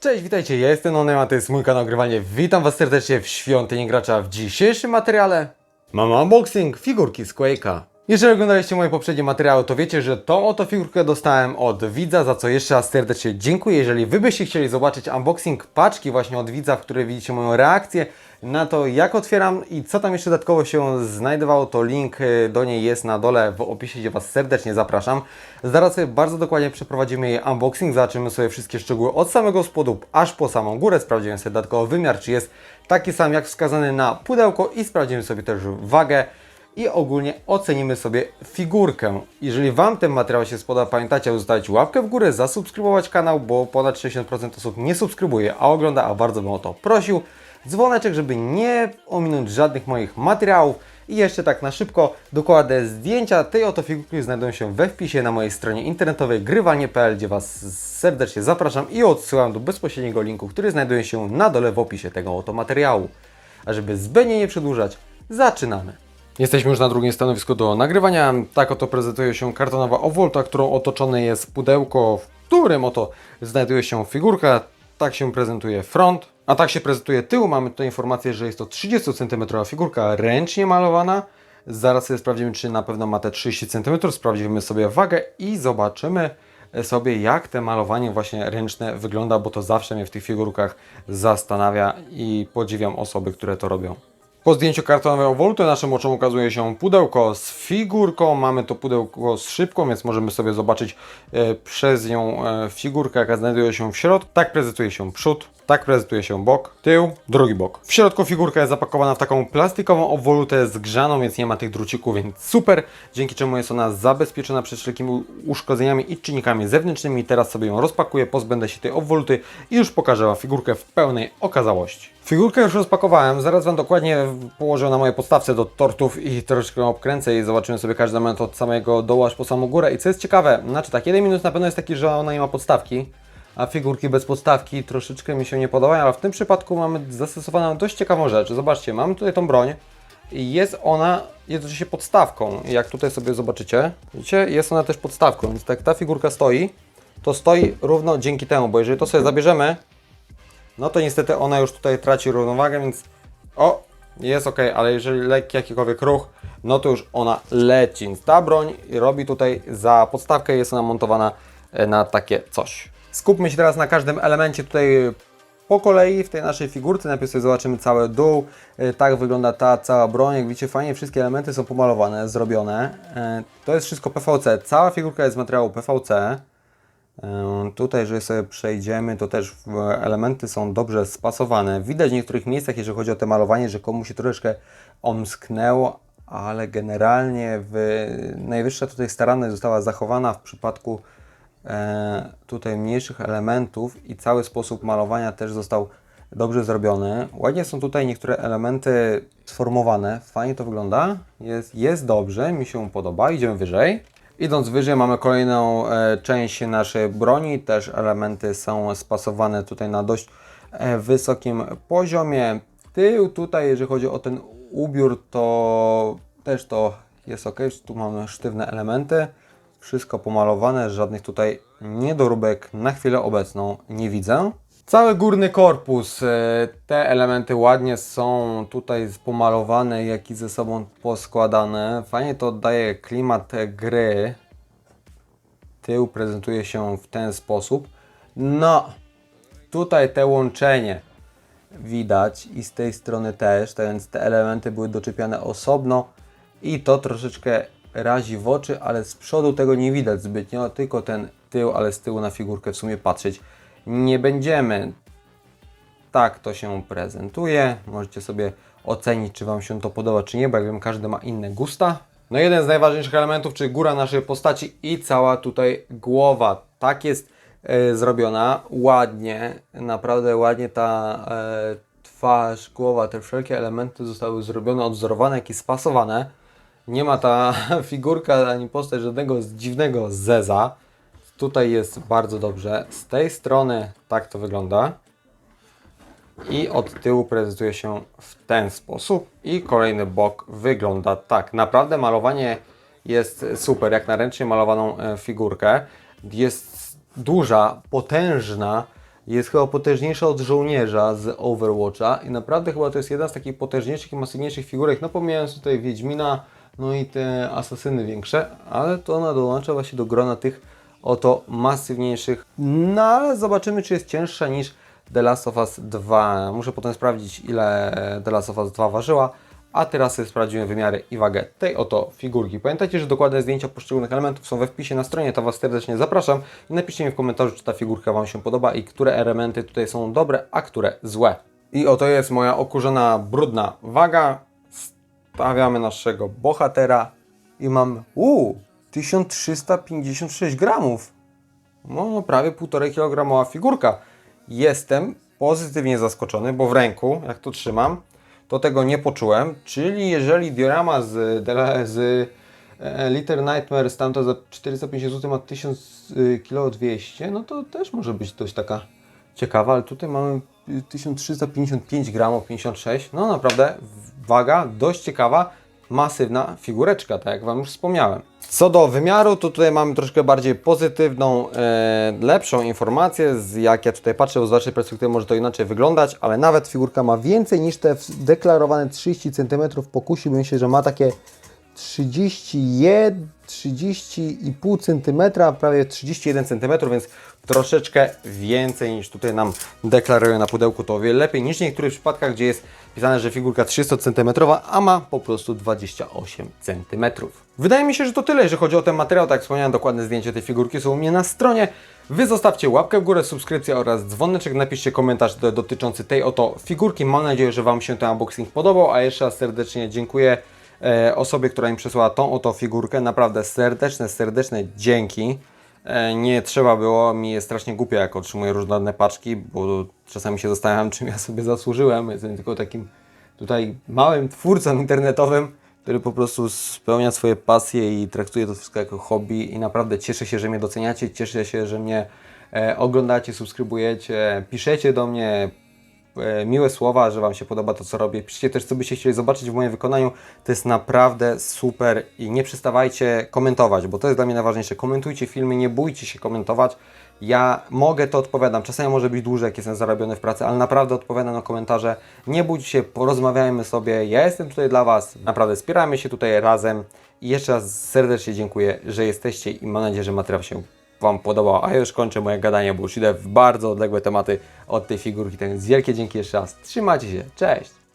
Cześć, witajcie, ja jestem Onem, a to jest mój kanał Grywanie. Witam Was serdecznie w Świątyni Gracza. W dzisiejszym materiale mamy unboxing figurki z Quake'a. Jeżeli oglądaliście moje poprzednie materiały, to wiecie, że tą oto figurkę dostałem od widza, za co jeszcze raz serdecznie dziękuję. Jeżeli Wy byście chcieli zobaczyć unboxing paczki właśnie od widza, w której widzicie moją reakcję na to, jak otwieram i co tam jeszcze dodatkowo się znajdowało, to link y, do niej jest na dole w opisie, gdzie Was serdecznie zapraszam. Zaraz sobie bardzo dokładnie przeprowadzimy jej unboxing, zobaczymy sobie wszystkie szczegóły od samego spodu aż po samą górę, sprawdzimy sobie dodatkowo wymiar, czy jest taki sam jak wskazany na pudełko i sprawdzimy sobie też wagę i ogólnie ocenimy sobie figurkę. Jeżeli Wam ten materiał się spodoba, pamiętajcie, zostawić łapkę w górę, zasubskrybować kanał, bo ponad 60% osób nie subskrybuje, a ogląda, a bardzo bym o to prosił. Dzwoneczek, żeby nie ominąć żadnych moich materiałów. I jeszcze tak na szybko, dokładne zdjęcia tej oto figurki znajdują się we wpisie na mojej stronie internetowej grywanie.pl, gdzie Was serdecznie zapraszam i odsyłam do bezpośredniego linku, który znajduje się na dole w opisie tego oto materiału. A żeby zbędnie nie przedłużać, zaczynamy. Jesteśmy już na drugim stanowisku do nagrywania. Tak oto prezentuje się kartonowa owolta, którą otoczone jest pudełko, w którym oto znajduje się figurka. Tak się prezentuje front, a tak się prezentuje tył. Mamy tutaj informację, że jest to 30 cm figurka ręcznie malowana. Zaraz sobie sprawdzimy, czy na pewno ma te 30 cm. Sprawdzimy sobie wagę i zobaczymy sobie, jak te malowanie właśnie ręczne wygląda, bo to zawsze mnie w tych figurkach zastanawia i podziwiam osoby, które to robią. Po zdjęciu kartonowego woltu naszym oczom ukazuje się pudełko z figurką. Mamy to pudełko z szybką, więc możemy sobie zobaczyć e, przez nią e, figurkę, jaka znajduje się w środku. Tak prezentuje się przód, tak prezentuje się bok, tył, drugi bok. W środku figurka jest zapakowana w taką plastikową obwolutę zgrzaną, więc nie ma tych drucików, więc super. Dzięki czemu jest ona zabezpieczona przed wszelkimi uszkodzeniami i czynnikami zewnętrznymi. Teraz sobie ją rozpakuję, pozbędę się tej obwoluty i już pokażę Wam figurkę w pełnej okazałości. Figurkę już rozpakowałem, zaraz Wam dokładnie położę na mojej podstawce do tortów i troszeczkę obkręcę i zobaczymy sobie każdy moment od samego dołu aż po samą górę. I co jest ciekawe, znaczy tak, jeden minus na pewno jest taki, że ona nie ma podstawki, a figurki bez podstawki troszeczkę mi się nie podobają, ale w tym przypadku mamy zastosowaną dość ciekawą rzecz. Zobaczcie, mamy tutaj tą broń i jest ona jednocześnie podstawką. Jak tutaj sobie zobaczycie, widzicie, jest ona też podstawką, więc tak ta figurka stoi, to stoi równo dzięki temu, bo jeżeli to sobie zabierzemy, no to niestety ona już tutaj traci równowagę, więc o, jest ok, ale jeżeli lekki jakikolwiek ruch, no to już ona leci. Ta broń robi tutaj za podstawkę, jest ona montowana e, na takie coś. Skupmy się teraz na każdym elemencie tutaj po kolei w tej naszej figurce. Najpierw sobie zobaczymy cały dół. E, Tak wygląda ta cała broń. Jak widzicie, fajnie wszystkie elementy są pomalowane, zrobione. E, To jest wszystko PVC. Cała figurka jest z materiału PVC. Ym, Tutaj, jeżeli sobie przejdziemy, to też elementy są dobrze spasowane. Widać w niektórych miejscach, jeżeli chodzi o te malowanie, że komuś się troszeczkę omsknęło, ale generalnie w, najwyższa tutaj staranność została zachowana w przypadku e, tutaj mniejszych elementów i cały sposób malowania też został dobrze zrobiony. Ładnie są tutaj niektóre elementy sformowane, fajnie to wygląda, jest, jest dobrze, mi się podoba, idziemy wyżej. Idąc wyżej mamy kolejną e, część naszej broni, też elementy są spasowane tutaj na dość e, wysokim poziomie. Tył tutaj, jeżeli chodzi o ten ubiór, to też to jest ok, tu mamy sztywne elementy, wszystko pomalowane, żadnych tutaj niedoróbek na chwilę obecną nie widzę. Cały górny korpus, e, te elementy ładnie są tutaj pomalowane, jak i ze sobą poskładane. Fajnie to oddaje klimat gry. Tył prezentuje się w ten sposób. No, tutaj te łączenie widać i z tej strony też, tak więc te elementy były doczepiane osobno i to troszeczkę razi w oczy, ale z przodu tego nie widać zbytnio, tylko ten tył, ale z tyłu na figurkę w sumie patrzeć nie będziemy. Tak to się prezentuje. Możecie sobie ocenić, czy Wam się to podoba, czy nie, bo jak wiem, każdy ma inne gusta. No jeden z najważniejszych elementów, czyli góra naszej postaci i cała tutaj głowa. Tak jest e, zrobiona, ładnie, naprawdę ładnie ta e, twarz, głowa, te wszelkie elementy zostały zrobione, odwzorowane, jak i spasowane. Nie ma ta figurka ani postać żadnego dziwnego zeza. Tutaj jest bardzo dobrze. Z tej strony tak to wygląda. I od tyłu prezentuje się w ten sposób. I kolejny bok wygląda tak. Naprawdę malowanie jest super, jak na ręcznie malowaną e, figurkę. Jest duża, potężna, jest chyba potężniejsza od żołnierza z Overwatcha i naprawdę chyba to jest jedna z takich potężniejszych i masywniejszych figurek, no pomijając tutaj Wiedźmina, no i te asasyny większe, ale to ona dołącza właśnie do grona tych oto masywniejszych, no ale zobaczymy czy jest cięższa niż The Last of Us 2. Muszę potem sprawdzić ile The Last of Us 2 ważyła, a teraz sobie sprawdziłem wymiary i wagę tej oto figurki. Pamiętajcie, że dokładne zdjęcia poszczególnych elementów są we wpisie na stronie, to Was serdecznie zapraszam i napiszcie mi w komentarzu, czy ta figurka Wam się podoba i które elementy tutaj są dobre, a które złe. I oto jest moja okurzona, brudna waga. Stawiamy naszego bohatera i mam, uuu, 1356 gramów. No, prawie 1,5 kg figurka. Jestem pozytywnie zaskoczony, bo w ręku, jak to trzymam, to tego nie poczułem. Czyli jeżeli diorama z, z e, Liter Nightmare tamto za 450 zł ma 1000 kg 200, no to też może być dość taka ciekawa, ale tutaj mamy y, 1355 gramów, 56. No naprawdę waga dość ciekawa masywna figureczka, tak jak Wam już wspomniałem. Co do wymiaru, to tutaj mamy troszkę bardziej pozytywną, e, lepszą informację, z jak ja tutaj patrzę, bo z Waszej perspektywy może to inaczej wyglądać, ale nawet figurka ma więcej niż te deklarowane 30 cm. Pokusiłbym się, że ma takie 31, 30,5 cm, prawie 31 cm, więc troszeczkę więcej niż tutaj nam deklarują na pudełku. To o wiele lepiej niż w niektórych przypadkach, gdzie jest pisane, że figurka 300 cm, a ma po prostu 28 cm. Wydaje mi się, że to tyle, jeżeli chodzi o ten materiał. Tak jak wspomniałem, dokładne zdjęcie tej figurki są u mnie na stronie. Wy zostawcie łapkę w górę, subskrypcję oraz dzwoneczek. Napiszcie komentarz do- dotyczący tej oto figurki. Mam nadzieję, że Wam się ten unboxing podobał, a jeszcze raz serdecznie dziękuję osobie, która mi przesłała tą oto figurkę. Naprawdę serdeczne, serdeczne dzięki. E, nie trzeba było, mi jest strasznie głupio, jak otrzymuję różne paczki, bo czasami się zastanawiam, czym ja sobie zasłużyłem. Jestem tylko takim tutaj małym twórcą internetowym, który po prostu spełnia swoje pasje i traktuje to wszystko jako hobby i naprawdę cieszę się, że mnie doceniacie, cieszę się, że mnie e, oglądacie, subskrybujecie, piszecie do mnie, e, miłe słowa, że Wam się podoba to, co robię. Piszcie też, co byście chcieli zobaczyć w moim wykonaniu. To jest naprawdę super i nie przestawajcie komentować, bo to jest dla mnie najważniejsze. Komentujcie filmy, nie bójcie się komentować. Ja mogę to odpowiadam. Czasami może być dłużej, jak jestem zarobiony w pracy, ale naprawdę odpowiadam na komentarze. Nie bójcie się, porozmawiajmy sobie. Ja jestem tutaj dla Was. Naprawdę wspieramy się tutaj razem. I jeszcze raz serdecznie dziękuję, że jesteście i mam nadzieję, że materiał się Wam podobał. A ja już kończę moje gadanie, bo już idę w bardzo odległe tematy od tej figurki. Więc wielkie dzięki jeszcze raz. Trzymajcie się. Cześć!